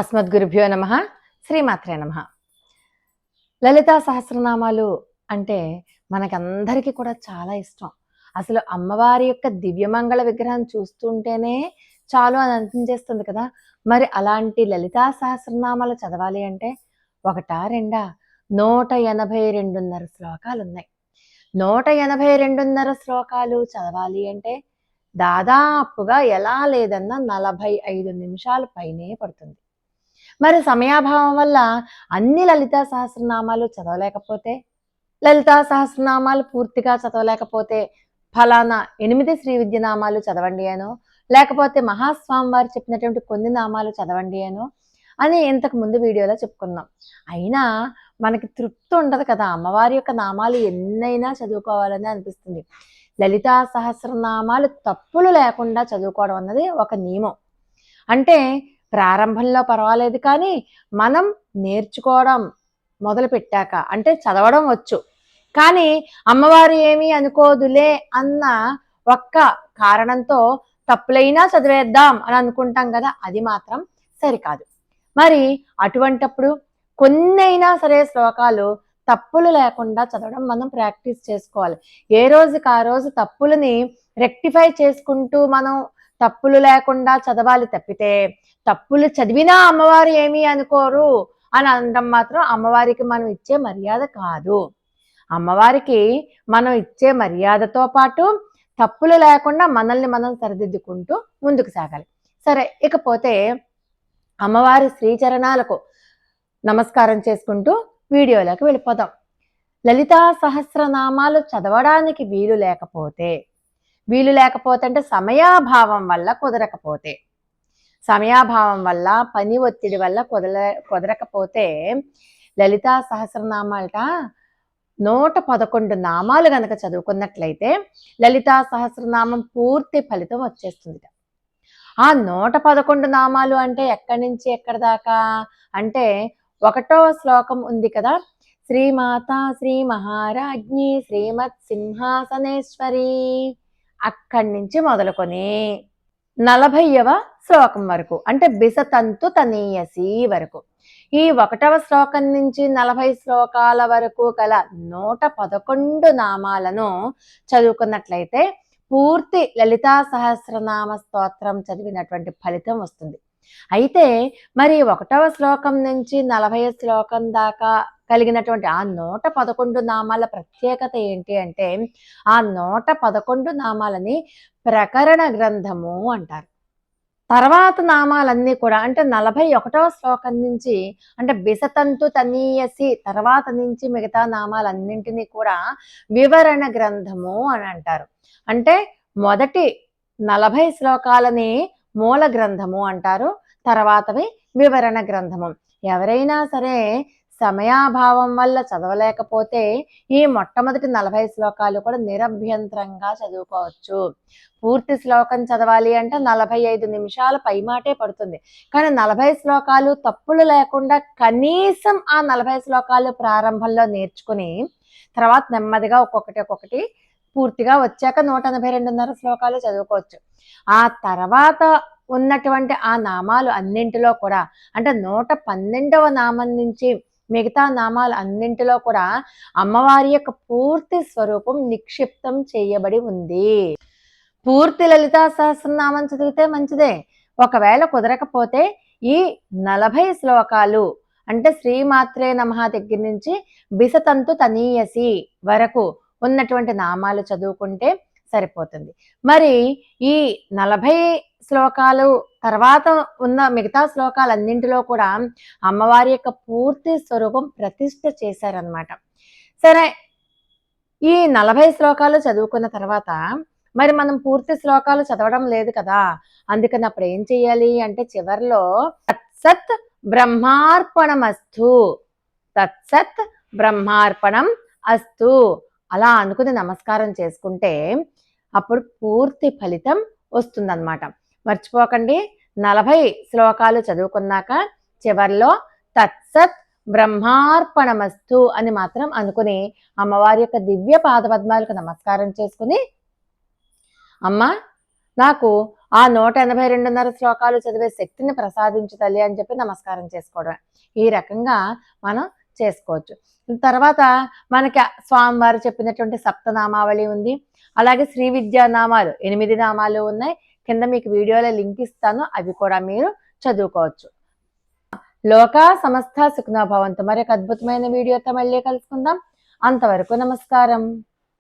అస్మద్గురుభ్యో నమ శ్రీమాత్రే నమ. లలితా సహస్రనామాలు అంటే మనకందరికీ కూడా చాలా ఇష్టం. అసలు అమ్మవారి యొక్క దివ్యమంగళ విగ్రహం చూస్తుంటేనే చాలు అని అనిపించేస్తుంది కదా. మరి అలాంటి లలితా సహస్రనామాలు చదవాలి అంటే ఒకటా రెండా? నూట ఎనభై రెండున్నర శ్లోకాలు ఉన్నాయి నూట ఎనభై రెండున్నర శ్లోకాలు చదవాలి అంటే దాదాపుగా ఎలా లేదన్నా నలభై ఐదు నిమిషాల పైనే పడుతుంది. మరి సమయాభావం వల్ల అన్ని లలితా సహస్రనామాలు చదవలేకపోతే లలితా సహస్రనామాలు పూర్తిగా చదవలేకపోతే ఫలానా ఎనిమిది శ్రీ విద్య నామాలు చదవండి అనో లేకపోతే మహాస్వామి వారు చెప్పినటువంటి కొన్ని నామాలు చదవండి అనో అని ఇంతకు ముందు వీడియోలో చెప్పుకున్నాం. అయినా మనకి తృప్తి ఉండదు కదా అమ్మవారి యొక్క నామాలు ఎన్నైనా చదువుకోవాలని అనిపిస్తుంది. లలితా సహస్రనామాలు తప్పులు లేకుండా చదువుకోవడం అన్నది ఒక నియమం. అంటే ప్రారంభంలో పర్వాలేదు కానీ మనం నేర్చుకోవడం మొదలు పెట్టాక అంటే చదవడం వచ్చు. కానీ అమ్మవారు ఏమీ అనుకోదులే అన్న ఒక్క కారణంతో తప్పులైనా చదివేద్దాం అని అనుకుంటాం కదా అది మాత్రం సరికాదు. మరి అటువంటప్పుడు కొన్నైనా సరే శ్లోకాలు తప్పులు లేకుండా చదవడం మనం ప్రాక్టీస్ చేసుకోవాలి. ఏ రోజుకి ఆ రోజు తప్పులని రెక్టిఫై చేసుకుంటూ మనం తప్పులు లేకుండా చదవాలి తప్పితే తప్పులు చదివినా అమ్మవారు ఏమీ అనుకోరు అని అనడం మాత్రం అమ్మవారికి మనం ఇచ్చే మర్యాద కాదు. అమ్మవారికి మనం ఇచ్చే మర్యాదతో పాటు తప్పులు లేకుండా మనల్ని మనం సరిదిద్దుకుంటూ ముందుకు సాగాలి. సరే ఇకపోతే అమ్మవారి శ్రీచరణాలకు నమస్కారం చేసుకుంటూ వీడియోలోకి వెళ్ళిపోదాం. లలితా సహస్రనామాలు చదవడానికి వీలు లేకపోతే వీలు లేకపోతే అంటే సమయాభావం వల్ల కుదరకపోతే. సమయాభావం వల్ల పని ఒత్తిడి వల్ల కుదర కుదరకపోతే లలితా సహస్రనామాలట నూట పదకొండు నామాలు గనక చదువుకున్నట్లయితే లలితా సహస్రనామం పూర్తి ఫలితం వచ్చేస్తుంది ఆ నూట పదకొండు నామాలు అంటే ఎక్కడి నుంచి ఎక్కడి దాకా? అంటే ఒకటో శ్లోకం ఉంది కదా శ్రీమాత శ్రీ మహారాజ్ఞి శ్రీమత్ సింహాసనేశ్వరి అక్కడి నుంచి మొదలుకొని నలభైవ శ్లోకం వరకు అంటే బిసతంతు తనీయసి వరకు. ఈ ఒకటవ శ్లోకం నుంచి నలభై శ్లోకాల వరకు గల నూట పదకొండు నామాలను చదువుకున్నట్లయితే పూర్తి లలితా సహస్రనామ స్తోత్రం చదివినటువంటి ఫలితం వస్తుంది. అయితే మరి ఒకటవ శ్లోకం నుంచి నలభై శ్లోకం దాకా కలిగినటువంటి ఆ నూట పదకొండు నామాల ప్రత్యేకత ఏంటి అంటే ఆ నూట పదకొండు నామాలని ప్రకరణ గ్రంథము అంటారు. తర్వాత నామాలన్నీ కూడా అంటే నలభై ఒకటవ శ్లోకం నుంచి అంటే బిసతంతు తనీయసి తర్వాత నుంచి మిగతా నామాలన్నింటినీ కూడా వివరణ గ్రంథము అని అంటారు. అంటే మొదటి నలభై శ్లోకాలని మూల గ్రంథము అంటారు తర్వాతవి వివరణ గ్రంథము. ఎవరైనా సరే సమయాభావం వల్ల చదవలేకపోతే ఈ మొట్టమొదటి నలభై శ్లోకాలు కూడా నిరభ్యంతరంగా చదువుకోవచ్చు. పూర్తి శ్లోకం చదవాలి అంటే నలభై ఐదు నిమిషాల పైమాటే పడుతుంది. కానీ నలభై శ్లోకాలు తప్పులు లేకుండా కనీసం ఆ నలభై శ్లోకాలు ప్రారంభంలో నేర్చుకుని తర్వాత నెమ్మదిగా ఒక్కొక్కటి ఒక్కొక్కటి పూర్తిగా వచ్చాక నూట ఎనభై రెండున్నర శ్లోకాలు చదువుకోవచ్చు. ఆ తర్వాత ఉన్నటువంటి ఆ నామాలు అన్నింటిలో కూడా అంటే నూట పన్నెండవ నామం నుంచి మిగతా నామాలు అన్నింటిలో కూడా అమ్మవారి యొక్క పూర్తి స్వరూపం నిక్షిప్తం చేయబడి ఉంది. పూర్తి లలితా సహస్రనామం చదివితే మంచిదే. ఒకవేళ కుదరకపోతే ఈ నలభై శ్లోకాలు అంటే శ్రీమాత్రే నమః దగ్గర నుంచి బిసతంతు తనీయసి వరకు ఉన్నటువంటి నామాలు చదువుకుంటే సరిపోతుంది. మరి ఈ నలభై శ్లోకాలు తర్వాత ఉన్న మిగతా శ్లోకాలన్నింటిలో కూడా అమ్మవారి యొక్క పూర్తి స్వరూపం ప్రతిష్ట చేశారనమాట సరే ఈ నలభై శ్లోకాలు చదువుకున్న తర్వాత మరి మనం పూర్తి శ్లోకాలు చదవడం లేదు కదా? అందుకని అప్పుడు ఏం చెయ్యాలి అంటే చివరిలో తత్సత్ బ్రహ్మార్పణమస్తు తత్సత్ బ్రహ్మార్పణం అస్తు అలా అనుకుని నమస్కారం చేసుకుంటే అప్పుడు పూర్తి ఫలితం వస్తుందన్నమాట. మర్చిపోకండి. నలభై శ్లోకాలు చదువుకున్నాక చివరిలో తత్సత్ బ్రహ్మార్పణమస్తు అని మాత్రం అనుకుని అమ్మవారి యొక్క దివ్య పాదపద్మాలకు నమస్కారం చేసుకుని అమ్మ నాకు ఆ నూట ఎనభై రెండున్నర శ్లోకాలు చదివే శక్తిని ప్రసాదించు తల్లి అని చెప్పి నమస్కారం చేసుకోవడం. ఈ రకంగా మనం చేసుకోవచ్చు. తర్వాత మనకి స్వామివారు చెప్పినటువంటి సప్తనామావళి ఉంది. అలాగే శ్రీ విద్యా నామాలు ఎనిమిది నామాలు ఉన్నాయి. కింద మీకు వీడియోలో లింక్ ఇస్తాను అవి కూడా మీరు చదువుకోవచ్చు. లోక సమస్త సుఖనా భవంతు. మరొక అద్భుతమైన వీడియోతో మళ్ళీ కలుసుకుందాం. అంతవరకు నమస్కారం.